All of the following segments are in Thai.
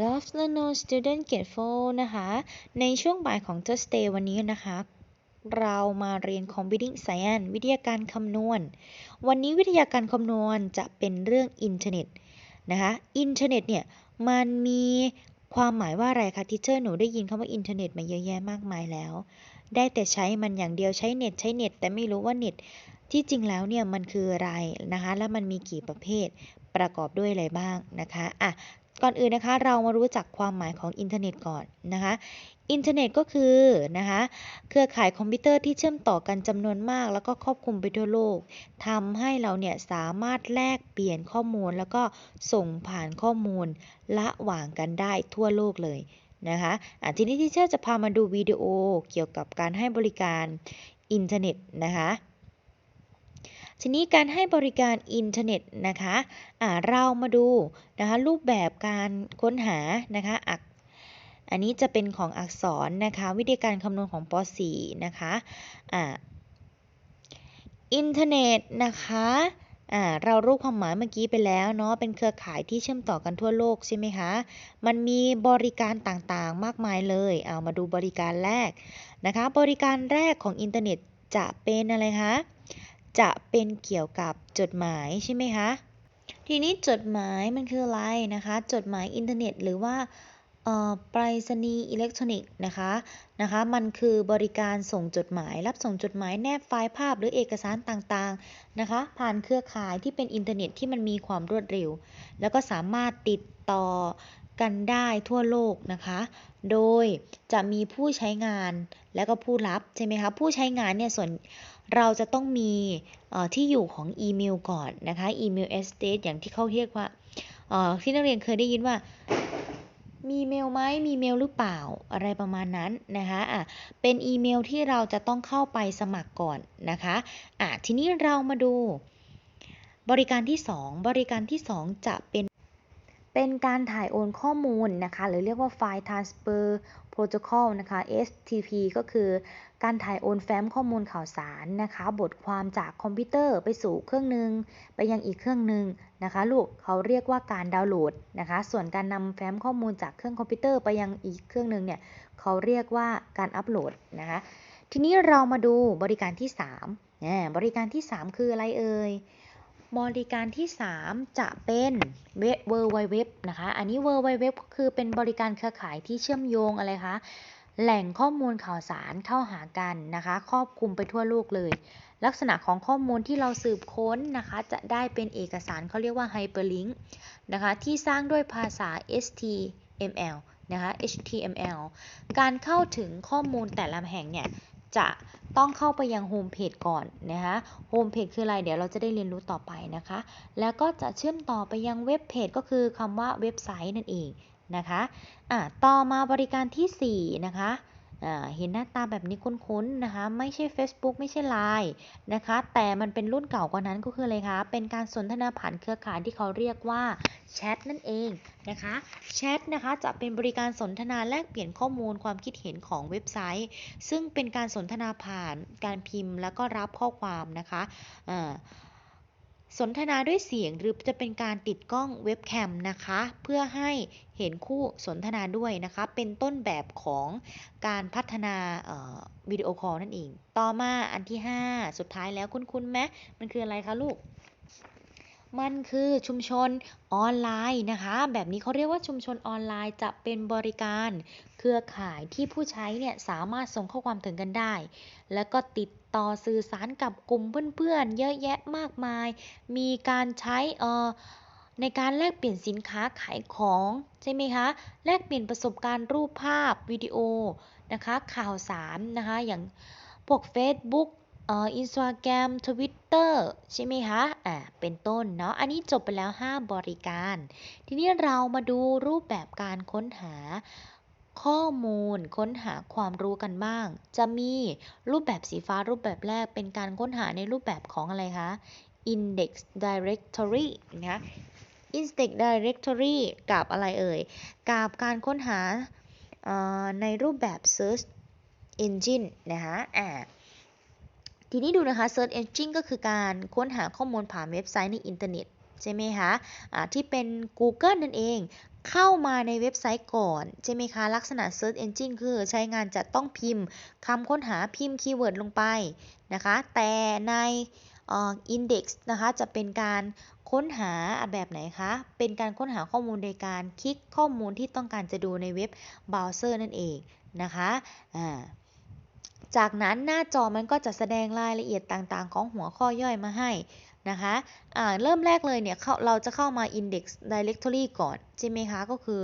afternoon student get full นะคะ ในช่วงบ่ายของ Thursday วันนี้นะคะ เรามาเรียน computing science วิทยาการคำนวณ วันนี้วิทยาการคำนวณจะเป็นเรื่องอินเทอร์เน็ตนะคะ อินเทอร์เน็ตเนี่ย มันมีความหมายว่าอะไรคะทิเชอร์หนูได้ยินคำว่าอินเทอร์เน็ตมาเยอะแยะมากมายแล้ว ได้แต่ใช้มันอย่างเดียวใช้เน็ตใช้เน็ต แต่ไม่รู้ว่าเน็ตที่จริงแล้วเนี่ยมันคืออะไรนะคะ แล้วมันมีกี่ประเภทประกอบด้วยอะไรบ้างนะคะ อะ ก่อนอื่นนะคะเรามารู้จักความหมายของอินเทอร์เน็ตก่อนนะคะอินเทอร์เน็ตก็คือนะคะเครือข่ายคอมพิวเตอร์ที่เชื่อมต่อกันจำนวนมาก แล้วก็ครอบคลุมไปทั่วโลกทำให้เราเนี่ยสามารถแลกเปลี่ยนข้อมูล แล้วก็ส่งผ่านข้อมูลระหว่างกันได้ทั่วโลกเลยนะคะอะทีนี้ที่เชื่อจะพามาดูวิดีโอเกี่ยวกับการให้บริการอินเทอร์เน็ตนะคะ ทีนี้การให้บริการอินเทอร์เน็ตนะคะะเรามาดูนะคะรูปแบบการค้นหานะคะอักอันนี้จะเป็นของอักษรนะคะวิธีการคำนวณของป .4 นะคะอ่าอินเทอร์เน็ตนะคะอ่าเรารู้ความหมายเมื่อกี้ไปแล้วเนาะเป็นเครือข่ายที่เชื่อมต่อกันทั่วโลกใช่ไหมคะ มันมีบริการต่างๆมากมายเลยเอามาดูบริการแรกนะคะ บริการแรกของอินเทอร์เน็ตจะเป็นอะไรคะ จะเป็นเกี่ยวกับจดหมายใช่ไหมคะ ทีนี้จดหมายมันคืออะไรนะคะ จดหมายอินเทอร์เน็ต หรือว่าไปรษณีย์อิเล็กทรอนิกส์นะคะนะคะ มันคือบริการส่งจดหมาย รับส่งจดหมายแนบไฟล์ภาพหรือเอกสารต่างๆนะคะ ผ่านเครือข่ายที่เป็นอินเทอร์เน็ตที่มันมีความรวดเร็ว แล้วก็สามารถติดต่อกันได้ทั่วโลกนะคะ โดยจะมีผู้ใช้งานแล้วก็ผู้รับใช่ไหมคะ ผู้ใช้งานเนี่ยส่วน เราจะต้องมีที่อยู่ของอีเมลก่อนนะคะอีเมลเอสเตอย่างที่เขาเรียกว่าที่นักเรียนเคยได้ยินว่ามีเมลไหมมีเมลหรือเปล่าอะไรประมาณนั้นนะคะอะเป็นอีเมลที่เราจะต้องเข้าไปสมัครก่อนนะคะอะทีนี้เรามาดู บริการที่ 2 บริการที่ 2 จะเป็นเป็นการถ่ายโอนข้อมูลนะคะ หรือเรียกว่าไฟล์ transfer protocol นะคะ STP ก็คือ การถ่ายโอนแฟ้มข้อมูลข่าวสารนะคะ บทความจากคอมพิวเตอร์ไปสู่เครื่องหนึ่งไปยังอีกเครื่องหนึ่งนะคะ ลูกเขาเรียกว่าการดาวน์โหลดนะคะ ส่วนการนำแฟ้มข้อมูลจากเครื่องคอมพิวเตอร์ไปยังอีกเครื่องหนึ่งเนี่ยเขาเรียกว่าการอัปโหลดนะคะ ทีนี้เรามาดูบริการที่3บริการที่ 3 คืออะไรเอ่ยบริการที่ 3 จะเป็นเว็บ w w w นะคะ อันนี้ w w w ก็คือเป็นบริการเครือข่ายที่เชื่อมโยงอะไรคะ แหล่งข้อมูลข่าวสารเข้าหากันนะคะ ครอบคลุมไปทั่วโลกเลย ลักษณะของข้อมูลที่เราสืบค้นนะคะ จะได้เป็นเอกสารเขาเรียกว่า hyperlink นะคะ ที่สร้างด้วยภาษา HTML นะคะ HTML การเข้าถึงข้อมูลแต่ละแห่งเนี่ยจะต้องเข้าไปยังโฮมเพจก่อนนะคะโฮมเพจคืออะไรเดี๋ยวเราจะได้เรียนรู้ต่อไปนะคะ แล้วก็จะเชื่อมต่อไปยังเว็บเพจก็คือคำว่าเว็บไซต์นั่นเอง นะคะอะต่อมาบริการที่ 4 นะคะเห็นหน้าตาแบบนี้คุ้นๆนะคะ ไม่ใช่ Facebook ไม่ใช่ Line นะคะ แต่มันเป็นรุ่นเก่ากว่านั้นก็คืออะไรคะ เป็นการสนทนาผ่านเครือข่ายที่เขาเรียกว่าแชทนั่นเองนะคะแชทนะคะจะเป็นบริการสนทนาแลกเปลี่ยนข้อมูลความคิดเห็นของเว็บไซต์ ซึ่งเป็นการสนทนาผ่านการพิมพ์แล้วก็รับข้อความนะคะ สนทนาด้วยเสียงหรือจะเป็นการติดกล้องเว็บแคมนะคะ เพื่อให้เห็นคู่สนทนาด้วยนะคะ เป็นต้นแบบของการพัฒนาวิดีโอคอลนั่นเอง ต่อมาอันที่ 5 สุดท้ายแล้วคุ้นๆไหมมันคืออะไรคะลูก มันคือชุมชนออนไลน์นะคะ แบบนี้เขาเรียกว่าชุมชนออนไลน์จะเป็นบริการ เครือข่ายที่ผู้ใช้เนี่ยสามารถส่งข้อความถึงกันได้ แล้วก็ติดต่อสื่อสารกับกลุ่มเพื่อนๆ เยอะแยะมากมาย มีการใช้เอ่อในการแลกเปลี่ยนสินค้าขายของใช่ไหมคะ แลกเปลี่ยนประสบการณ์รูปภาพวิดีโอนะคะข่าวสารนะคะอย่างพวก Facebook อินสตาแกรมทวิตเตอร์ใช่ไหมคะอ่าเป็นต้นเนาะอันนี้จบไปแล้ว 5 บริการ ทีนี้เรามาดูรูปแบบการค้นหาข้อมูลค้นหาความรู้กันบ้าง จะมีรูปแบบสีฟ้ารูปแบบแรกเป็นการค้นหาในรูปแบบของอะไรคะ index directory นะคะ index directory กับอะไรเอ่ย กับการค้นหาในรูปแบบ search engine นะคะอ่า ทีนี้ดูนะคะ search engine ก็คือการค้นหาข้อมูลผ่านเว็บไซต์ในอินเทอร์เน็ตใช่ไหมคะะที่เป็น Google นั่นเอง เข้ามาในเว็บไซต์ก่อน ใช่ไหมคะ ลักษณะ Search Engine คือใช้งานจะต้องพิมพ์คำค้นหาพิมพ์คีย์เวิร์ดลงไปนะคะ แต่ในเอ่อ Index นะคะจะเป็นการค้นหาแบบไหนคะ เป็นการค้นหาข้อมูลโดยการคลิกข้อมูลที่ต้องการจะดูในเว็บเบราว์เซอร์นั่นเองนะคะอ่า จากนั้นหน้าจอมันก็จะแสดงรายละเอียดต่างๆ ของหัวข้อย่อยมาให้นะคะะเริ่มแรกเลยเนี่ยเราจะเข้ามา index directory ก่อนใช่ไหมคะก็คือ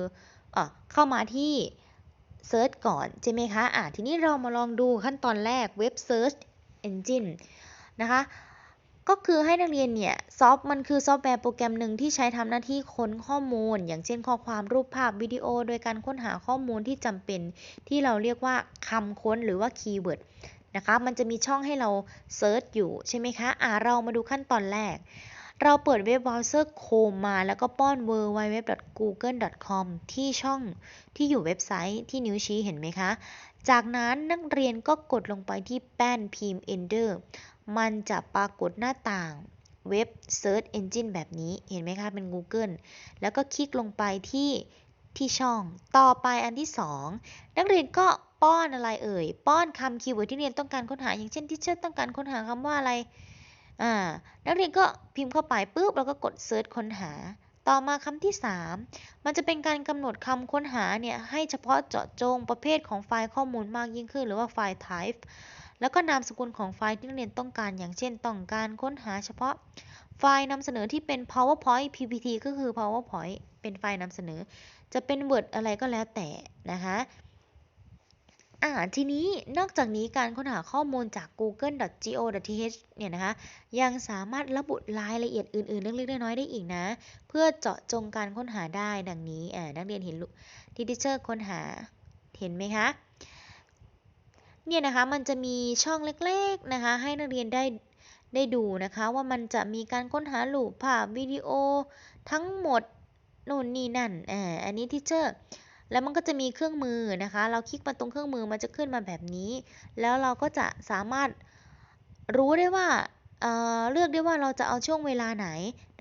อเข้ามาที่ search ก่อนใช่ไหมคะะทีนี้เรามาลองดูขั้นตอนแรกเว็บ search engine นะคะ ก็คือให้นักเรียนเนี่ยซอฟมันคือซอฟต์แวร์โปรแกรมหนึ่งที่ใช้ทำหน้าที่ค้นข้อมูล อย่างเช่นข้อความรูปภาพวิดีโอ โดยการค้นหาข้อมูลที่จำเป็นที่เราเรียกว่าคำค้นหรือว่าคีย์เวิร์ดนะคะมันจะมีช่องให้เราเซิร์ชอยู่ใช่ไหมคะอ่าเรามาดูขั้นตอนแรก เราเปิดเว็บเบราว์เซอร์โคมมา แล้วก็ป้อน w w w g o o g l e c o m ที่ช่องที่อยู่เว็บไซต์ที่นิ้วชี้เห็นไหมคะ จากนั้นนักเรียนก็กดลงไปที่แป้นพิมพ์ Enter มันจะปรากฏหน้าต่างเว็บ Search Engine แบบนี้เห็นไหมคะ เป็น Google แล้วก็คลิกลงไปที่ที่ช่องต่อไปอันที่ 2 นักเรียนก็ป้อนอะไรเอ่ย ป้อนคำคีย์เวิร์ดที่เรียนต้องการค้นหา อย่างเช่นที่เชิดต้องการค้นหาคำว่าอะไรอ่านักเรียนก็พิมพ์เข้าไปปุ๊บแล้วก็กด Search ค้นหา ต่อมาคำที่ 3 มันจะเป็นการกำหนดคำค้นหาเนี่ยให้เฉพาะเจาะจงประเภทของไฟล์ข้อมูลมากยิ่งขึ้น หรือว่าไฟล์ type แล้วก็นามสกุลของไฟล์ที่นักเรียนต้องการ อย่างเช่นต้องการค้นหาเฉพาะไฟล์นำเสนอที่เป็น powerpoint ppt ก็คือ powerpoint เป็นไฟล์นำเสนอ จะเป็น word อะไรก็แล้วแต่นะคะอ่าทีนี้นอกจากนี้การค้นหาข้อมูลจาก google.go.th เนี่ยนะคะ ยังสามารถระบุรายละเอียดอื่นๆ เล็กๆน้อยๆได้อีกนะ เพื่อเจาะจงการค้นหาได้ดังนี้อ่านักเรียนเห็นที่ดิเชอร์ค้นหาเห็นไหมคะ เนี่ยนะคะมันจะมีช่องเล็กๆนะคะ ให้นักเรียนได้ได้ดูนะคะว่ามันจะมีการค้นหารูปภาพวิดีโอทั้งหมดนู่นนี่นั่นอ่าอันนี้ทิเชอร์แล้วมันก็จะมีเครื่องมือนะคะ เราคลิกมาตรงเครื่องมือมันจะขึ้นมาแบบนี้ แล้วเราก็จะสามารถรู้ได้ว่าเเลือกได้ว่าเราจะเอาช่วงเวลาไหน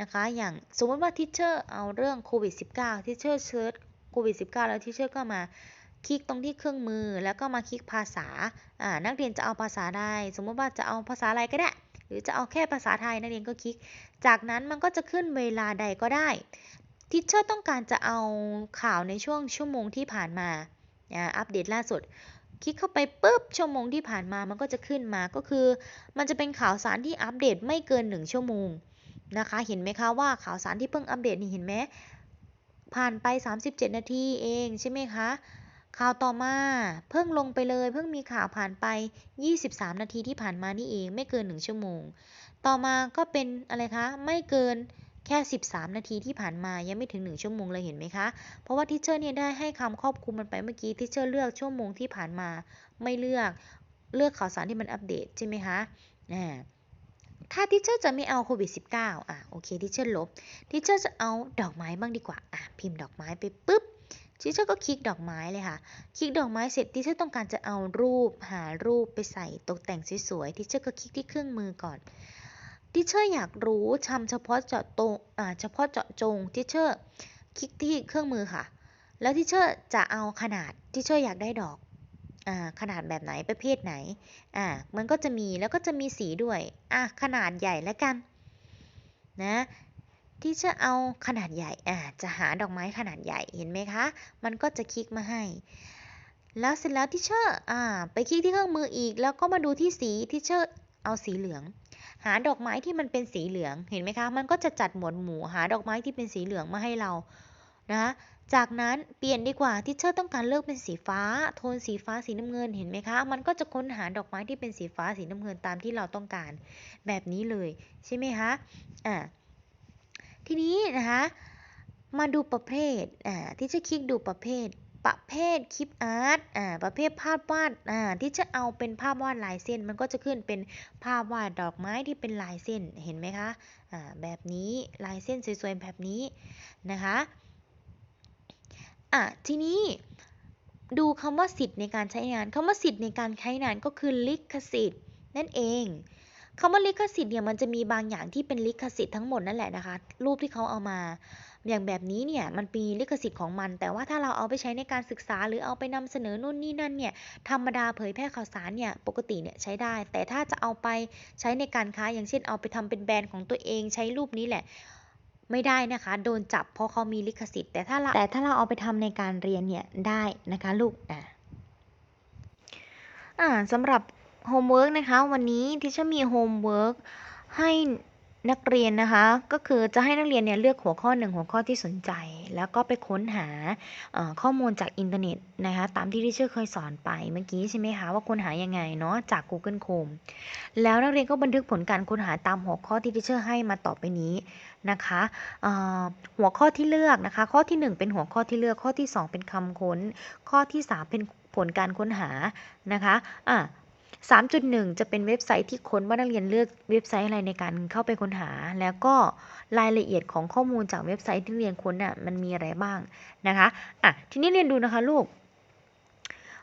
นะคะ อย่างสมมติว่าทิเชอร์เอาเรื่องโควิด -19 ทิเชอร์เชิร์ชโควิด -19 แล้วทิเชอร์ก็มา คลิกตรงที่เครื่องมือแล้วก็มาคลิกภาษาอ่านักเรียนจะเอาภาษาใดสมมติว่าจะเอาภาษาอะไรก็ได้ หรือจะเอาแค่ภาษาไทยนักเรียนก็คลิก จากนั้นมันก็จะขึ้นเวลาใดก็ได้ทิชเชอร์ต้องการจะเอาข่าวในช่วงชั่วโมงที่ผ่านมาอัปเดตล่าสุด คลิกเข้าไปปุ๊บชั่วโมงที่ผ่านมามันก็จะขึ้นมาก็คือ มันจะเป็นข่าวสารที่อัปเดตไม่เกิน 1 ชั่วโมงนะคะ เห็นไหมคะว่าข่าวสารที่เพิ่งอัปเดตนี่เห็นไหมผ่านไป 37 นาทีเองใช่ไหมคะ ข่าวต่อมาเพิ่งลงไปเลยเพิ่งมีข่าวผ่านไป 23 นาทีที่ผ่านมานี่เองไม่เกิน 1 ชั่วโมง ต่อมาก็เป็นอะไรคะ ไม่เกินแค่ 13 นาทีที่ผ่านมายังไม่ถึง 1 ชั่วโมงเลยเห็นไหมคะ เพราะว่าทิเชอร์เนี่ยได้ให้คำครอบคลุมมันไปเมื่อกี้ทิเชอร์เลือกชั่วโมงที่ผ่านมาไม่เลือกเลือกข่าวสารที่มันอัปเดตใช่ไหมคะอ่าถ้าทิเชอร์จะไม่เอาโควิด -19 อะโอเคทิเชอร์ลบทิเชอร์จะเอาดอกไม้บ้างดีกว่าอะพิมพ์ดอกไม้ไปปุ๊บ ทิเชอร์ก็คลิกดอกไม้เลยค่ะ คลิกดอกไม้เสร็จทิเชอร์ต้องการจะเอารูปหารูปไปใส่ตกแต่งสวยๆทิเชอร์ก็คลิกที่เครื่องมือก่อนทิเชอร์อยากรู้ทำเฉพาะเจาะตรงเฉพาะเจาะจงทิเชอร์คลิกที่เครื่องมือค่ะ แล้วทิเชอร์จะเอาขนาดทิเชอร์อยากได้ดอกอขนาดแบบไหนประเภทไหนอ่ามันก็จะมีแล้วก็จะมีสีด้วยอะขนาดใหญ่แล้วกันนะ ที่จะเอาขนาดใหญ่อ่าจะหาดอกไม้ขนาดใหญ่เห็นไหมคะ มันก็จะคลิกมาให้ แล้วเสร็จแล้วที่เชอร์อ่าไปคลิกที่เครื่องมืออีก แล้วก็มาดูที่สีที่เชอร์เอาสีเหลือง หาดอกไม้ที่มันเป็นสีเหลืองเห็นไหมคะ มันก็จะจัดหมวดหมู่หาดอกไม้ที่เป็นสีเหลืองมาให้เรานะคะจากนั้นเปลี่ยนดีกว่าที่เชอร์ต้องการเลือกเป็นสีฟ้า โทนสีฟ้าสีน้ำเงินเห็นไหมคะ มันก็จะค้นหาดอกไม้ที่เป็นสีฟ้าสีน้ำเงินตามที่เราต้องการ แบบนี้เลยใช่ไหมคะอ่า ทีนี้นะคะมาดูประเภทอ่าที่จะคลิกดูประเภท ประเภทคลิปอาร์ตอ่าประเภทภาพวาดอ่าที่จะเอาเป็นภาพวาดลายเส้น มันก็จะขึ้นเป็นภาพวาดดอกไม้ที่เป็นลายเส้นเห็นไหมคะอ่าแบบนี้ลายเส้นสวยๆแบบนี้นะคะอะทีนี้ดูคำว่าสิทธิ์ในการใช้งานคำว่าสิทธิ์ในการใช้งานก็คือลิขสิทธิ์นั่นเอง คำว่าลิขสิทธิ์เนี่ยมันจะมีบางอย่างที่เป็นลิขสิทธิ์ทั้งหมดนั่นแหละนะคะ รูปที่เขาเอามา อย่างแบบนี้เนี่ยมันมีลิขสิทธิ์ของมัน แต่ว่าถ้าเราเอาไปใช้ในการศึกษา หรือเอาไปนำเสนอนู่นนี่นั่นเนี่ยธรรมดาเผยแพร่ข่าวสารเนี่ยปกติเนี่ยใช้ได้ แต่ถ้าจะเอาไปใช้ในการค้าอย่างเช่นเอาไปทำเป็นแบรนด์ของตัวเองใช้รูปนี้แหละไม่ได้นะคะ โดนจับเพราะเขามีลิขสิทธิ์แต่ถ้าเราแต่ถ้าเราเอาไปทำในการเรียนเนี่ยได้นะคะลูกอ่าสำหรับ โฮมเวิร์กนะคะ วันนี้ที่ฉันมีโฮมเวิร์กให้นักเรียนนะคะ ก็คือจะให้นักเรียนเนี่ยเลือกหัวข้อหนึ่งหัวข้อที่สนใจ แล้วก็ไปค้นหาข้อมูลจากอินเทอร์เน็ตนะคะ ตามที่ที่เชื่อเคยสอนไปเมื่อกี้ใช่ไหมคะว่าค้นหายังไงเนาะจาก Google Chrome แล้วนักเรียนก็บันทึกผลการค้นหาตามหัวข้อที่ที่เชื่อให้มาต่อไปนี้นะคะหัวข้อที่เลือกนะคะ ข้อที่ 1 เป็นหัวข้อที่เลือกข้อที่ 2 เป็นคำค้น ข้อที่ 3 เป็นผลการค้นหานะคะอะ 3.1 จะเป็นเว็บไซต์ที่ค้นว่านักเรียนเลือกเว็บไซต์อะไรในการเข้าไปค้นหา แล้วก็รายละเอียดของข้อมูลจากเว็บไซต์ที่เรียนค้นน่ะมันมีอะไรบ้างนะคะอะทีนี้เรียนดูนะคะลูก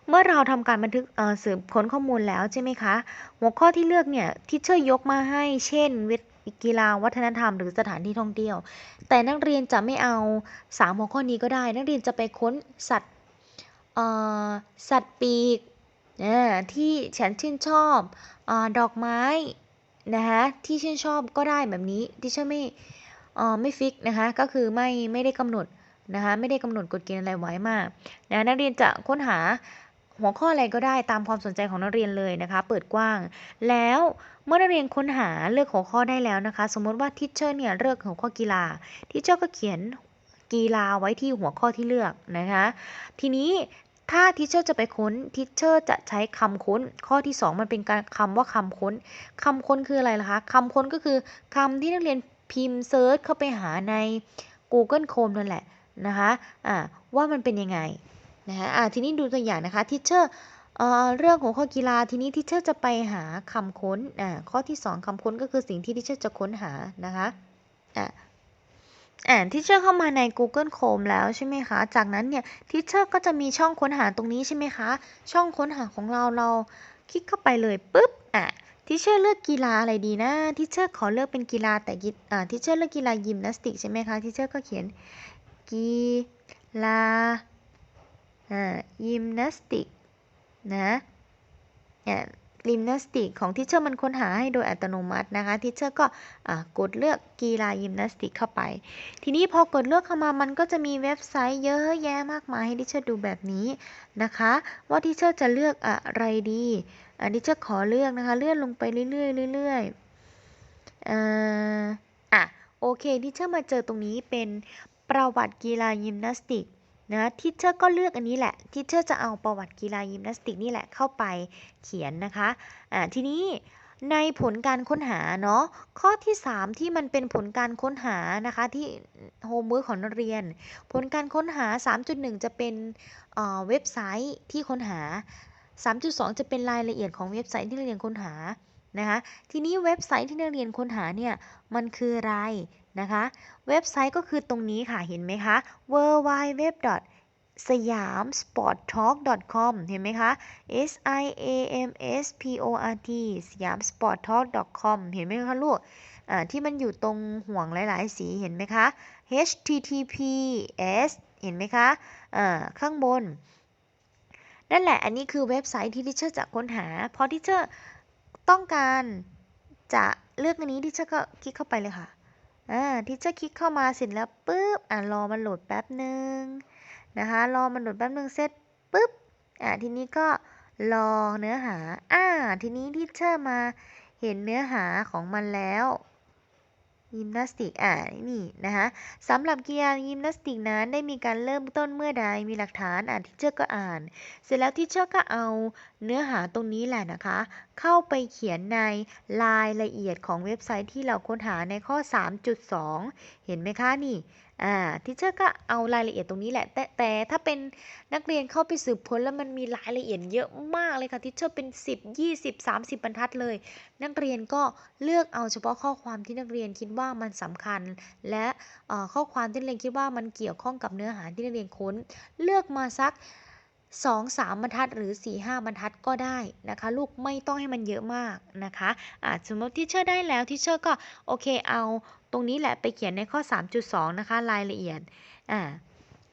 เมื่อเราทำการบันทึกสืบค้นข้อมูลแล้วใช่ไหมคะ หัวข้อที่เลือกเนี่ยที่เชอร์ยกมาให้ เช่นเวทกีฬาวัฒนธรรมหรือสถานที่ท่องเที่ยว แต่นักเรียนจะไม่เอา3หัวข้อนี้ก็ได้ นักเรียนจะไปค้นสัตว์สัตว์ปีก ที่ฉันชื่นชอบอดอกไม้นะคะที่ชื่นชอบก็ได้แบบนี้ที่ฉันไม่ไม่ฟิกนะคะก็คือไม่ไม่ได้กำหนดนะคะไม่ได้กำหนดกฎเกณฑ์อะไรไว้มากนะนักเรียนจะค้นหาหัวข้ออะไรก็ได้ตามความสนใจของนักเรียนเลยนะคะ เปิดกว้าง แล้วเมื่อนักเรียนค้นหาเลือกหัวข้อได้แล้วนะคะ สมมติว่าทิชเชอร์เนี่ยเลือกหัวข้อกีฬาทิชเชอร์ก็เขียนกีฬาไว้ที่หัวข้อที่เลือกนะคะ ทีนี้ ถ้าทิเชอร์จะไปค้นทิเชอร์จะใช้คำค้น ข้อที่ 2 มันเป็นการคำว่าคำค้นคำค้นคืออะไรล่ะคะคำค้นก็คือคำที่นักเรียนพิมพ์เซิร์ชเข้าไปหาใน Google Chrome นั่นแหละนะคะอ่าว่ามันเป็นยังไงนะคะอ่าทีนี้ดูตัวอย่างนะคะทิเชอร์เรื่องของข้อกีฬาทีนี้ทิเชอร์จะไปหาคำค้นข้อที่ 2คำค้นก็คือสิ่งที่ทิเชอร์จะค้นหานะคะ อ่าอ่าทิเชอร์เข้ามาใน Google Chrome แล้วใช่ไหมคะ จากนั้นเนี่ยทิเชอร์ก็จะมีช่องค้นหาตรงนี้ใช่ไหมคะ ช่องค้นหาของเราเราคลิกเข้าไปเลยปุ๊บอะทิเชอร์เลือกกีฬาอะไรดีนะทิเชอร์ขอเลือกเป็นกีฬาแต่อ่าทิเชอร์เลือกกีฬายิมนาสติกใช่ไหมคะทิเชอร์ก็เขียนกีฬาอ่ายิมนาสติกนะอ่ ลิมนาสติกของทิเชอร์มันค้นหาให้โดยอัตโนมัตินะคะทิเชอร์ก็กดเลือกกีฬายิมนาสติกเข้าไป ทีนี้พอกดเลือกเข้ามามันก็จะมีเว็บไซต์เยอะแยะมากมายให้ทิเชอร์ดูแบบนี้นะคะ ว่าทิเชอร์จะเลือกอะไรดีอันทิเชอร์ขอเลือกนะคะ เลื่อนลงไปเรื่อยๆเรื่อยๆอะโอเคทิเชอร์มาเจอตรงนี้เป็นประวัติกีฬายิมนาสติก นะทิเชอร์ก็เลือกอันนี้แหละทิเชอร์จะเอาประวัติกีฬายิมนาสติกนี่แหละเข้าไปเขียนนะคะอ่าทีนี้ในผลการค้นหาเนาะข้อที่ 3 ที่มันเป็นผลการค้นหานะคะที่โฮมเวิร์กของนักเรียน ผลการค้นหา 3.1 จะเป็นเว็บไซต์ที่ค้นหา 3.2 จะเป็นรายละเอียดของเว็บไซต์ที่นักเรียนค้นหานะคะทีนี้เว็บไซต์ที่นักเรียนค้นหาเนี่ยมันคืออะไร นะคะ เว็บไซต์ก็คือตรงนี้ค่ะเห็นไหมคะ w w w สยาม sport talk com เห็นไหมคะ s i a m s p o r t สยาม sport talk com เห็นไหมคะลูกที่มันอยู่ตรงห่วงหลาย ๆ สีเห็นไหมคะ https เห็นไหมคะะข้างบน นั่นแหละอันนี้คือเว็บไซต์ที่ทิเชอร์จะค้นหา พอทิเชอร์ต้องการจะเลือกอันนี้ทิเชอร์ก็คลิกเข้าไปเลยค่ะ อ่าที่จะคลิกเข้ามาเสร็จแล้วปุ๊บอ่ารอมันโหลดแป๊บหนึ่งนะคะรอมันโหลดแป๊บหนึ่งเสร็จปุ๊บอ่าทีนี้ก็รอเนื้อหาอ่าทีนี้ที่เชอร์มาเห็นเนื้อหาของมันแล้ว ยิมนาสติกอ่านี่นะคะสำหรับกีฬายิมนาสติกนั้นได้มีการเริ่มต้นเมื่อใดมีหลักฐานอ่านที่เชอร์ก็อ่าน เสร็จแล้วที่เชอร์ก็เอาเนื้อหาตรงนี้แหละนะคะ เข้าไปเขียนในรายละเอียดของเว็บไซต์ที่เราค้นหาในข้อ 3.2 เห็นไหมคะนี่ อ่าทิเชอร์ก็เอารายละเอียดตรงนี้แหละ แต่แต่ถ้าเป็นนักเรียนเข้าไปสืบค้นแล้วมันมีรายละเอียดเยอะมากเลยค่ะทิเชอร์เป็น 10 20 30 บรรทัดเลย นักเรียนก็เลือกเอาเฉพาะข้อความที่นักเรียนคิดว่ามันสำคัญ และข้อความที่นักเรียนคิดว่ามันเกี่ยวข้องกับเนื้อหาที่นักเรียนค้น เลือกมาสัก2 3บรรทัดหรือ4 5บรรทัดก็ได้นะคะ ลูกไม่ต้องให้มันเยอะมากนะคะอ่าสมมติที่เชอร์ได้แล้วที่เชอร์ก็โอเคเอา รงนี้แหละไปเขียนในข้อ 3.2 นะคะ รายละเอียดอ่า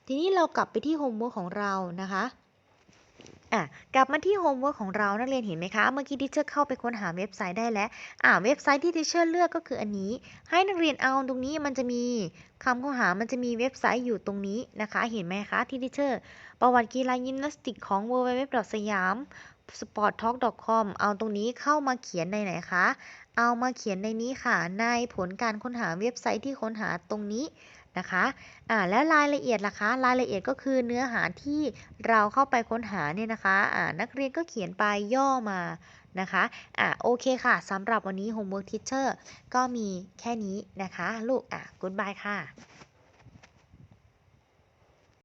ทีนี้เรากลับไปที่โฮมเวิร์กของเรานะคะอะกลับมาที่โฮมเวิร์กของเรานักเรียนเห็นไหมคะ เมื่อกี้ที่เชอร์เข้าไปค้นหาเว็บไซต์ได้แล้วอ่าเว็บไซต์ที่ที่เชอร์เลือกก็คืออันนี้ ให้นักเรียนเอาตรงนี้มันจะมีคำข้อหามันจะมีเว็บไซต์อยู่ตรงนี้นะคะ เห็นไหมคะที่ที่เชอร์ประวัติกีฬายิมนาสติกของ w w w สยาม sporttalk.com เอาตรงนี้เข้ามาเขียนในไหนคะ เอามาเขียนในนี้ค่ะ ในผลการค้นหาเว็บไซต์ที่ค้นหาตรงนี้นะคะอ่าแล้วรายละเอียดล่ะคะ รายละเอียดก็คือเนื้อหาที่เราเข้าไปค้นหาเนี่ยนะคะอ่านักเรียนก็เขียนไปย่อมานะคะอ่าโอเคค่ะสำหรับวันนี้ Homework Teacher ก็มีแค่นี้นะคะ ลูกอะ goodbye ค่ะ